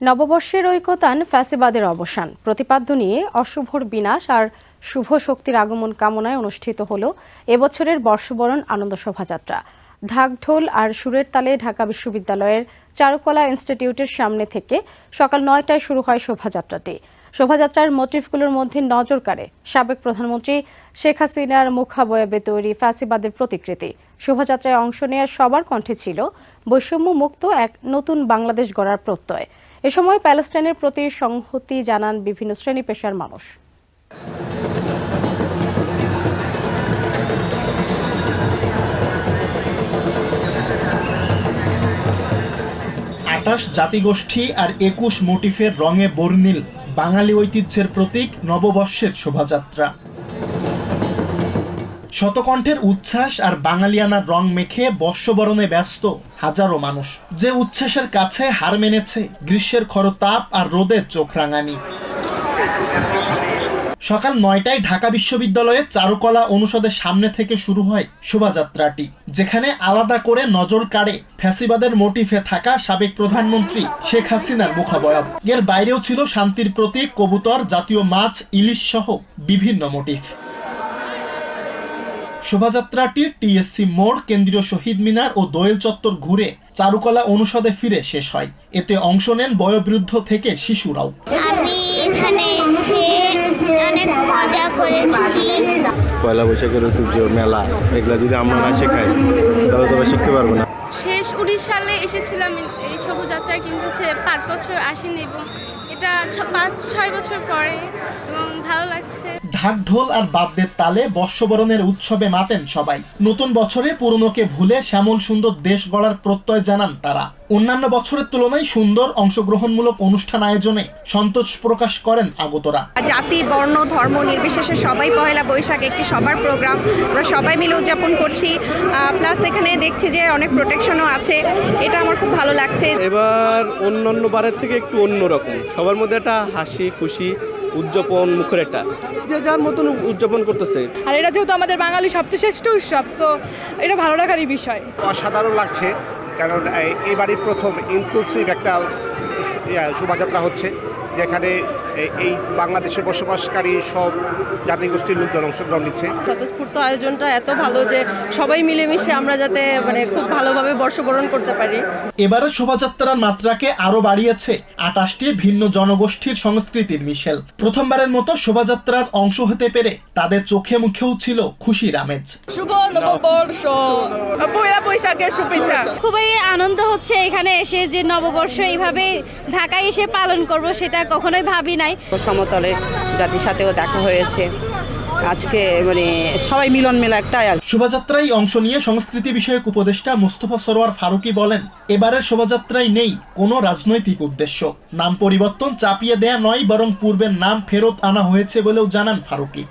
নববর্ষের ঐকতান ফ্যাসিবাদের অবসান। প্রতিপাদ্য নিয়ে অশুভর বিনাশ আর শুভ শক্তির আগমন কামনায় অনুষ্ঠিত হল এবছরের বর্ষবরণ আনন্দ শোভাযাত্রা ঢাকঢোল আর সুরের তালে ঢাকা বিশ্ববিদ্যালয়ের চারুকলা ইনস্টিটিউটের সামনে থেকে সকাল নয়টায় শুরু হয় শোভাযাত্রাটি। শোভাযাত্রার মোটিফগুলোর মধ্যে নজর কাড়ে সাবেক প্রধানমন্ত্রী শেখ হাসিনার মুখাবয়বে তৈরি ফ্যাসিবাদের প্রতিকৃতি। শোভাযাত্রায় অংশ নেওয়ার সবার কণ্ঠে ছিল বৈষম্য মুক্ত এক নতুন বাংলাদেশ গড়ার প্রত্যয়। এ সময় প্যালেস্টাইনের প্রতি সংহতি জানান বিভিন্ন শ্রেণি পেশার মানুষ। আটাশ জাতিগোষ্ঠী আর একুশ মোটিফের রঙে বর্ণিল বাঙালি ঐতিহ্যের প্রতীক নববর্ষের শোভাযাত্রা। শতকণ্ঠের উচ্ছ্বাস আর বাঙালিয়ানার রং মেখে বর্ষবরণে ব্যস্ত হাজারো মানুষ। যে উচ্ছ্বাসের কাছে হার মেনেছে গ্রীষ্মের খরতাপ আর রোদের চোখ রাঙানি। সকাল নয়টায় ঢাকা বিশ্ববিদ্যালয়ের চারুকলা অনুষদের সামনে থেকে শুরু হয় শোভাযাত্রাটি, যেখানে আলাদা করে নজর কাড়ে ফ্যাসিবাদের মোটিফে থাকা সাবেক প্রধানমন্ত্রী শেখ হাসিনার মুখাবয়ব। এর বাইরেও ছিল শান্তির প্রতীক, কবুতর, জাতীয় মাছ, ইলিশ সহ বিভিন্ন মোটিফ। শোভাযাত্রাটি টিএসসি মোড় কেন্দ্রীয় শহীদ মিনার ও দোয়েল চত্বর ঘুরে চারুকলা অনুষদে ফিরে শেষ হয়। এতে অংশ নেন বয়োবৃদ্ধ থেকে শিশুরাও। আমি এখানে এসে অনেক মজা করেছি। পয়লা বৈশাখের ঐতিহ্য মেলা এগুলো যদি আমরা না শেখাই তাহলে তোরা শিখতে পারব না। শেষ উনিশ সালে এসেছিলাম এই শোভাযাত্রা কিন্তু হচ্ছে পাঁচ বছর আসেনি এবং এটা পাঁচ, ছয় বছর পরে এবং ভালো লাগছে। ঢাক ঢোল আর বাদ্যের তালে বর্ষবরণের উৎসবে মাতেন সবাই। নতুন বছরে পুরনোকে ভুলে শ্যামল সুন্দর দেশ গড়ার প্রত্যয় জানান তারা। অন্যান্য বছরের তুলনায় সুন্দর অংশগ্রহণমূলক অনুষ্ঠান আয়োজনে সন্তোষ প্রকাশ করেন আগতরা। জাতি বর্ণ ধর্ম নির্বিশেষে সবাই পহেলা বৈশাখ একটি সবার প্রোগ্রাম আমরা সবাই মিলে উদযাপন করছি। প্লাস এখানে দেখছি যে অনেক প্রোটেকশনও আছে। এটা আমার খুব ভালো লাগছে। এবার অন্যান্য বারের থেকে একটু অন্যরকম সবার মধ্যে একটা হাসি খুশি উদযাপন মুখের একটা। যে যার মতন উদযাপন করতেছে। আর এটা যেহেতু আমাদের বাঙালি সবচেয়ে শ্রেষ্ঠ উৎসব তো এটা ভালো লাগারই বিষয়। অসাধারণ লাগছে। কারণ এবারই প্রথম ইনক্লুসিভ একটা শোভাযাত্রা হচ্ছে যেখানে এই- এই বাংলাদেশে বসবাসকারী সব জাতিগোষ্ঠীর লোকজন অংশগ্রহণ নিচ্ছে। স্বতঃস্ফূর্ত আয়োজনটা এত ভালো যে সবাই মিলেমিশে আমরা যাতে মানে খুব ভালোভাবে বর্ষবরণ করতে পারি। এবারের শোভাযাত্রার মাত্রাকে আরও বাড়িয়েছে আটাশটি ভিন্ন জনগোষ্ঠীর সংস্কৃতির মিশেল। প্রথমবারের মতো শোভাযাত্রার অংশ হতে পেরে তাদের চোখে মুখেও ছিল খুশির আমেজ। শুভ নববর্ষ। পয়লা বৈশাখের শুভেচ্ছা। খুবই আনন্দ হচ্ছে এখানে এসে যে নববর্ষ এইভাবে ঢাকায় এসে পালন করব সেটা কখনোই ভাবি নাই সমতলে জাতির সাথেও দেখা হয়েছে। আজকে মানে সবাই মিলন মেলা একটা আর শোভাযাত্রায় অংশ নিয়ে সংস্কৃতি বিষয়ক উপদেষ্টা মুস্তফা সরোয়ার ফারুকি বলেন এবারের শোভাযাত্রায় নেই কোনো রাজনৈতিক উদ্দেশ্য। নাম পরিবর্তন চাপিয়ে দেয়া নয় বরং পূর্বের নাম ফেরত আনা হয়েছে বলেও জানান ফারুকি।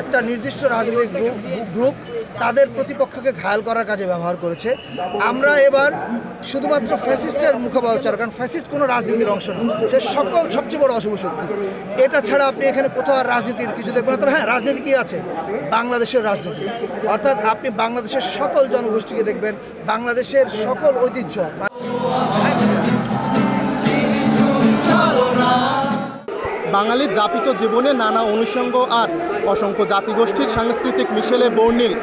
একটা নির্দিষ্ট রাজনৈতিক গ্রুপ গ্রুপ তাদের প্রতিপক্ষকে ঘায়াল করার কাজে ব্যবহার করেছে। আমরা এবার শুধুমাত্র ফ্যাসিস্টের মুখোপাচার কারণ ফ্যাসিস্ট কোনো রাজনীতির অংশ নয় সে সকল সবচেয়ে বড় অশুভ শক্তি। এটা ছাড়া আপনি এখানে কোথাও আর রাজনীতির কিছু দেখবেন না। তবে হ্যাঁ রাজনীতি কি আছে? বাংলাদেশের রাজনীতি। অর্থাৎ আপনি বাংলাদেশের সকল জনগোষ্ঠীকে দেখবেন, বাংলাদেশের সকল ঐতিহ্য। বাঙালির যাপিত জীবনে নানা অনুষঙ্গ আর অসংখ্য জাতিগোষ্ঠীর সাংস্কৃতিক মিশেলে বর্ণিল।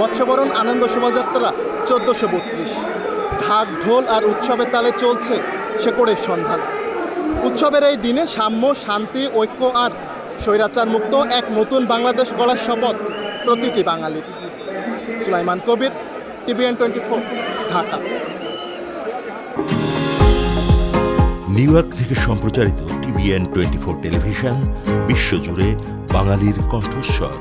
বৎসবরণ আনন্দ শোভাযাত্রা চোদ্দোশো বত্রিশ। ঢাক, ঢোল আর উৎসবের তালে চলছে শেকড়ের সন্ধান। উৎসবের এই দিনে সাম্য, শান্তি, ঐক্য আর স্বৈরাচার মুক্ত এক নতুন বাংলাদেশ গড়ার শপথ প্রতিটি বাঙালির। Sulaiman Kabir, TVN twenty four, Dhaka. New York থেকে সম্প্রচারিত টিভিএন টোয়েন্টি ফোর টেলিভিশন, বিশ্বজুড়ে বাঙালির কণ্ঠস্বর।